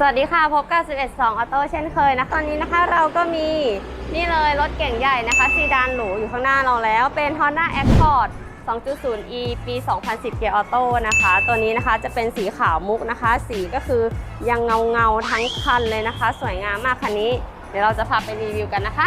สวัสดีค่ะ พบกับ 11 2 ออโต้เช่นเคยนะตอนนี้นะคะเราก็มีนี่เลยรถเก่งใหญ่นะคะ ซีดานหรูอยู่ข้างหน้าเราแล้ว เป็น Honda Accord 2.0e ปี 2010 เกียร์ออโต้นะคะ ตัวนี้นะคะจะเป็นสีขาวมุกนะคะ สีก็คือยังเงาเงาทั้งคันเลยนะคะ สวยงามมากคันนี้ เดี๋ยวเราจะพาไปรีวิวกันนะคะ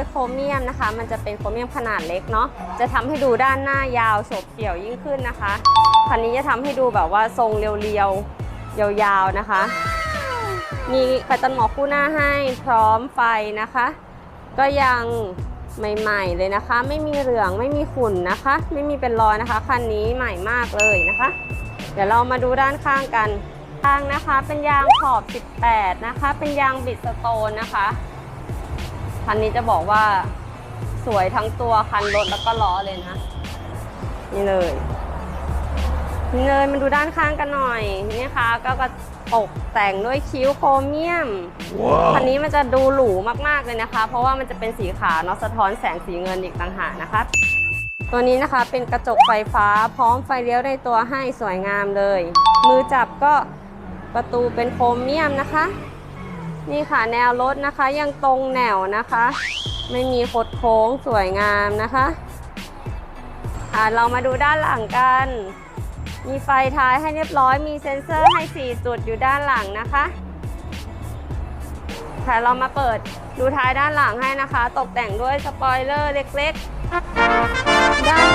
ด้วยโครเมียมนะคะ มันจะเป็นโครเมียมขนาดเล็กเนาะจะทำให้ดูด้านหน้ายาวโฉบเฉี่ยวยิ่งขึ้นนะคะคันนี้จะทำให้ดูแบบว่าทรงเรียวๆยาวๆนะคะ มีไฟตันหมอกคู่หน้าให้พร้อมไฟนะคะ ก็ยังใหม่ๆเลยนะคะ ไม่มีเหลืองไม่มีขุ่นนะคะ ไม่มีเป็นรอยนะคะคันนี้ใหม่มากเลยนะคะ เดี๋ยวเรามาดูด้านข้างกันข้างนะคะ เป็นยางขอบ 18 นะคะ เป็นยางบิดสโตนนะคะ คันนี้จะบอกว่าสวยทั้งตัวคันรถแล้วก็ล้อเลยนะ นี่เลยนี่เลยมาดูด้านข้างกันหน่อย นี่นะคะก็กระตกแต่งด้วยคิ้วโครเมียมคันนี้มันจะดูหรูมากๆเลยนะคะ เพราะว่ามันจะเป็นสีขาวเนาะสะท้อนแสงสีเงินอีกต่างหากนะคะตัวนี้นะคะเป็นกระจกไฟฟ้าพร้อมไฟเลี้ยวในตัวให้สวยงามเลย มือจับก็ประตูเป็นโครเมียมนะคะ นี่ค่ะแนวรถนะคะยังตรงแนวนะคะ ไม่มีคดโค้งสวยงามนะคะอ่าเรามาดูด้านหลังกัน มีไฟท้ายให้เรียบร้อย มีเซ็นเซอร์ให้ 4 จุดอยู่ด้านหลังนะคะค่ะเรามาเปิดดูท้ายด้านหลังให้นะคะ ตกแต่งด้วยสปอยเลอร์เล็กๆ ด้าน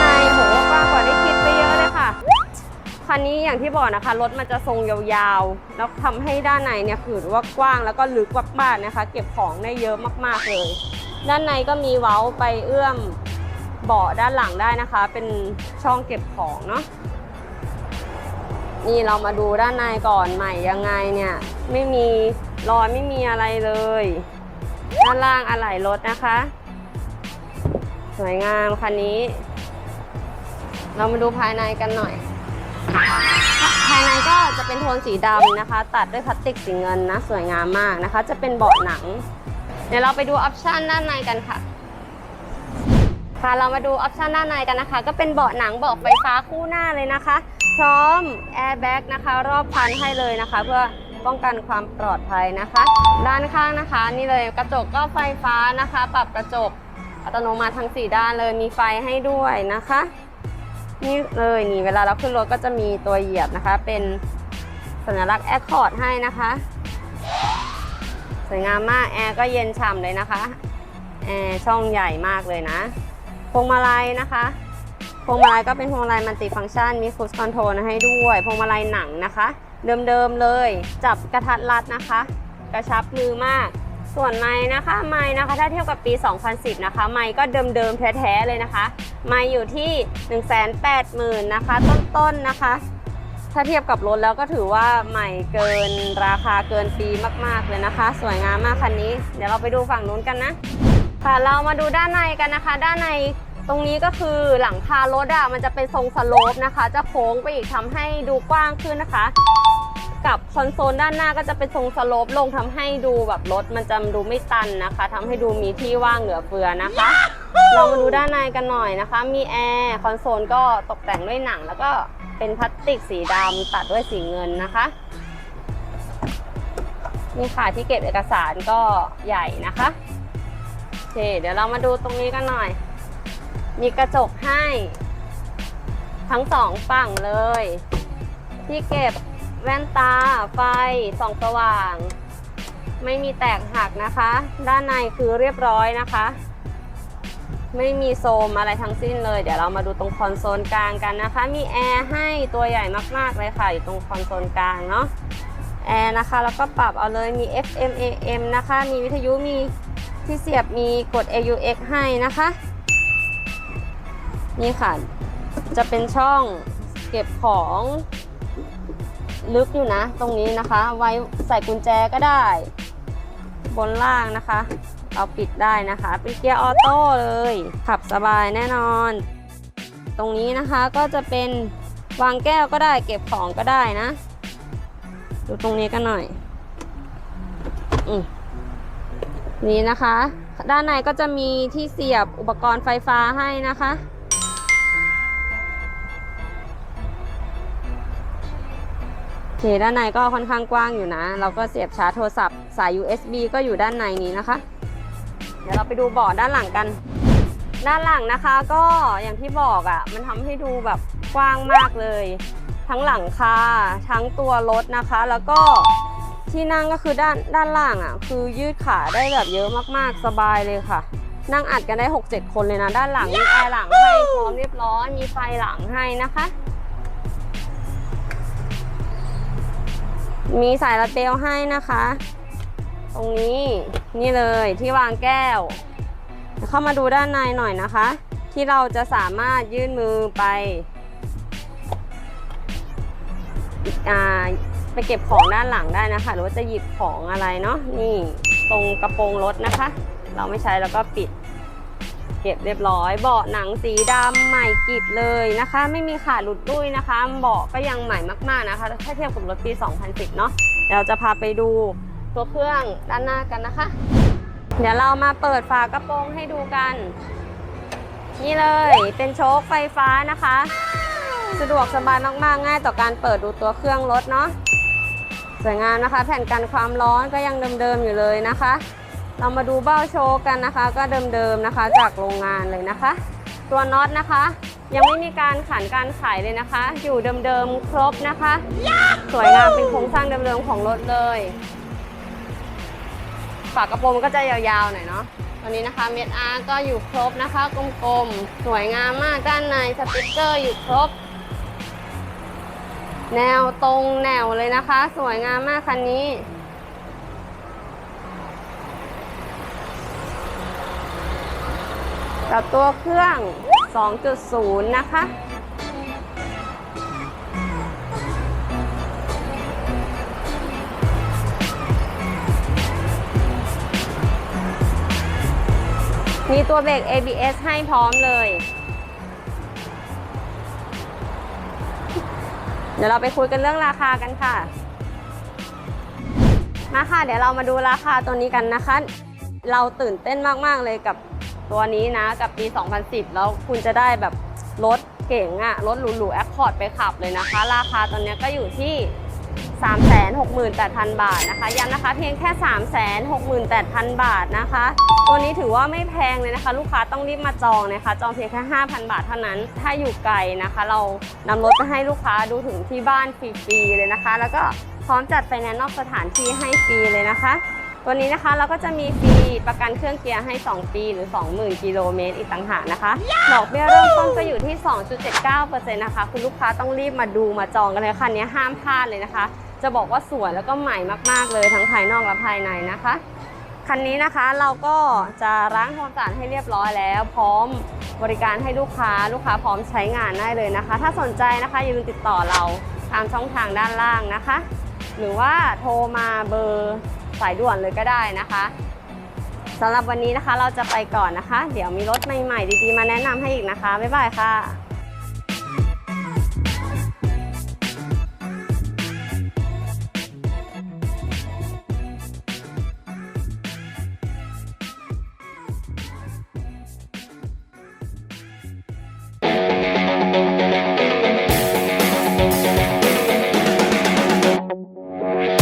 คันนี้อย่างที่บอกนะคะรถมันจะทรงยาวๆ แล้วทำให้ด้านในเนี่ยคือว่ากว้างแล้วก็ลึกมากๆนะคะ เก็บของได้เยอะมากๆเลย ด้านในก็มีเว้าไปเอื้อมเบาะด้านหลังได้นะคะ เป็นช่องเก็บของเนาะนี่เรามาดูด้านในก่อนใหม่ยังไงเนี่ย ไม่มีรอยไม่มีอะไรเลย ด้านล่างอะไหล่รถนะคะ สวยงามคันนี้ เรามาดูภายในกันหน่อย ภายในก็จะเป็นโทนสีดำนะคะ ตัดด้วยพลาสติกสีเงินนะ สวยงามมากนะคะ จะเป็นเบาะหนัง เดี๋ยวเราไปดูออปชันด้านในกันค่ะค่ะเรามาดูออปชันด้านในกันนะคะ ก็เป็นเบาะหนังเบาะไฟฟ้าคู่หน้าเลยนะคะ พร้อมแอร์แบ็กนะคะ รอบคันให้เลยนะคะ เพื่อป้องกันความปลอดภัยนะคะ ด้านข้างนะคะ นี่เลยกระจกก็ไฟฟ้านะคะ ปรับกระจกอัตโนมัติทั้ง 4 ด้านเลยมีไฟให้ด้วยนะคะ นี่เลยนี่เวลาเราขึ้นรถก็จะมีตัวเหยียบนะคะ เป็นสัญลักษณ์แอคคอร์ดให้นะคะ สวยงามมากแอร์ก็เย็นฉ่ำเลยนะคะแอร์ช่องใหญ่มากเลยนะพวงมาลัยนะคะพวงมาลัยก็เป็นพวงมาลัยมัลติฟังก์ชันมีคู i คอนโทรลให้ด้วยพวงมาลัยหนังนะคะ เดิมๆเลย จับกระทัดรัดนะคะ กระชับมือมาก ส่วนไม้นะคะไม้นะคะ ถ้าเทียบกับปี 2010 นะคะ ไม้ก็เดิมๆแท้ๆเลยนะคะ ม้อยู่ที่ 180,000นะคะ ต้นๆนะคะ ถ้าเทียบกับรถแล้วก็ถือว่าใหม่เกินราคาเกินปีมากๆเลยนะคะ สวยงามมากคันนี้ เดี๋ยวเราไปดูฝั่งนู้นกันนะ ค่ะเรามาดูด้านในกันนะคะ ด้านในตรงนี้ก็คือหลังคารถอะมันจะเป็นทรงสโลปนะคะ จะโค้งไปอีกทำให้ดูกว้างขึ้นนะคะ กับคอนโซลด้านหน้าก็จะเป็นทรงสโลปลงทำให้ดูแบบรถมันจะดูไม่ตันนะคะทำให้ดูมีที่ว่างเหลือเฟือนะคะ เรามาดูด้านในกันหน่อยนะคะ มีแอร์คอนโซลก็ตกแต่งด้วยหนัง แล้วก็เป็นพลาสติกสีดำตัดด้วยสีเงินนะคะนี่ค่ะที่เก็บเอกสารก็ใหญ่นะคะโอเคเดี๋ยวเรามาดูตรงนี้กันหน่อย มีกระจกให้ ทั้งสองฝั่งเลย ที่เก็บแว่นตาไฟส่องสว่าง ไม่มีแตกหักนะคะ ด้านในคือเรียบร้อยนะคะ ไม่มีโซมอะไรทั้งสิ้นเลย เดี๋ยวเรามาดูตรงคอนโซลกลางกันนะคะ มีแอร์ให้ตัวใหญ่มากๆเลยค่ะ อยู่ตรงคอนโซลกลางเนาะแอร์นะคะ แล้วก็ปรับเอาเลยมี FM AM นะคะ มีวิทยุมีที่เสียบมีกด AUX ให้นะคะ นี่ค่ะ จะเป็นช่องเก็บของลึกอยู่นะ ตรงนี้นะคะ ไว้ใส่กุญแจก็ได้ บนล่างนะคะ เราปิดได้นะคะ เป็นเกียร์ออโต้เลย ขับสบายแน่นอน ตรงนี้นะคะก็จะเป็นวางแก้วก็ได้เก็บของก็ได้นะ ดูตรงนี้กันหน่อยอืนี่นะคะ ด้านในก็จะมีที่เสียบอุปกรณ์ไฟฟ้าให้นะคะ เคด้านในก็ค่อนข้างกว้างอยู่นะ เราก็เสียบชาร์จโทรศัพท์สาย USB ก็อยู่ด้านในนี้นะคะ เดี๋ยวเราไปดูเบาะด้านหลังกัน ด้านหลังนะคะก็อย่างที่บอกอะ่ะ มันทำให้ดูแบบกว้างมากเลย ทั้งหลังคาทั้งตัวรถนะคะ แล้วก็ที่นั่งก็คือด้านด้านล่างอะ่ะ คือยืดขาได้แบบเยอะมากๆสบายเลยค่ะ นั่งอัดกันได้ 6-7 คนเลยนะ ด้านหลังมีแอร์หลังให้พร้อมเรียบร้อยมีไฟหลังให้นะคะ มีสายรัดเบลให้นะคะ ตรงนี้นี่เลยที่วางแก้ว เข้ามาดูด้านในหน่อยนะคะ ที่เราจะสามารถยื่นมือไปอ่าไปเก็บของด้านหลังได้นะคะ หรือว่าจะหยิบของอะไรเนาะนี่ตรงกระโปรงรถนะคะ เราไม่ใช้แล้วก็ปิด เก็บเรียบร้อย เบาะหนังสีดำใหม่กิบเลยนะคะ ไม่มีขาดหลุดดุ้ยนะคะ เบาะก็ยังใหม่มากๆนะคะ ถ้าเทียบกับรถปี 2010 เนาะเดี๋ยวเราจะพาไปดูตัวเครื่องด้านหน้ากันนะคะ เดี๋ยวเรามาเปิดฝากระโปรงให้ดูกัน นี่เลยเป็นโชคไฟฟ้านะคะ สะดวกสบายมากๆง่ายต่อการเปิดดูตัวเครื่องรถเนาะสวยงามนะคะ แผ่นกันความร้อนก็ยังเดิมๆอยู่เลยนะคะ เรามาดูเบ้าโชว์กันนะคะ ก็เดิมๆนะคะ จากโรงงานเลยนะคะ ตัวน็อตนะคะ ยังไม่มีการขันการขายเลยนะคะ อยู่เดิมๆครบนะคะ สวยงามเป็นโครงสร้างเดิมๆของรถเลยฝากระโปรงก็จะยาวๆหน่อยเนาะตัวนี้นะคะเม็ดอาร์ก็อยู่ครบนะคะ กลมๆ สวยงามมากด้านในสติกเกอร์อยู่ครบ แนวตรงแนวเลยนะคะ สวยงามมากคันนี้ กับตัวเครื่อง 2.0 นะคะ มีตัวเบรก ABS ให้พร้อมเลย เดี๋ยวเราไปคุยกันเรื่องราคากันค่ะ มาค่ะ เดี๋ยวเรามาดูราคาตัวนี้กันนะคะ เราตื่นเต้นมาก ๆ เลยกับ ตัวนี้นะกับปี 2010 แล้วคุณจะได้แบบรถเก๋งอะรถหรูๆแอคคอร์ดไปขับเลยนะคะ ราคาตอนนี้ก็อยู่ที่ 368,000 บาทนะคะย้ำนะคะเพียงแค่ 368,000 บาทนะคะ ตัวนี้ถือว่าไม่แพงเลยนะคะ ลูกค้าต้องรีบมาจองนะคะ จองเพียงแค่ 5,000 บาทเท่านั้น ถ้าอยู่ไกลนะคะ เรานำรถไปให้ลูกค้าดูถึงที่บ้านฟรีๆเลยนะคะ แล้วก็พร้อมจัดไฟแนนซ์นอกสถานที่ให้ฟรีเลยนะคะ ตัวนี้นะคะเราก็จะมีฟรีประกันเครื่องเกียร์ให้ 2 ปีหรือ 20,000 กิโลเมตรอีกต่างหากนะคะ ดอกเบี้ยเริ่มต้นก็อยู่ที่ 2.79%นะคะ คุณลูกค้าต้องรีบมาดูมาจองกันเลยคันนี้ห้ามพลาดเลยนะคะ จะบอกว่าสวยแล้วก็ใหม่มากๆเลยทั้งภายนอกและภายในนะคะ คันนี้นะคะเราก็จะล้างความสะอาดให้เรียบร้อยแล้ว พร้อมบริการให้ลูกค้าลูกค้าพร้อมใช้งานได้เลยนะคะ ถ้าสนใจนะคะอย่าลืมติดต่อเราตามช่องทางด้านล่างนะคะ หรือว่าโทรมาเบอร์ สายด่วนเลยก็ได้นะคะสำหรับวันนี้นะคะเราจะไปก่อนนะคะ เดี๋ยวมีรถใหม่ๆ ดีๆ มาแนะนำให้อีกนะคะ บ๊ายบายค่ะ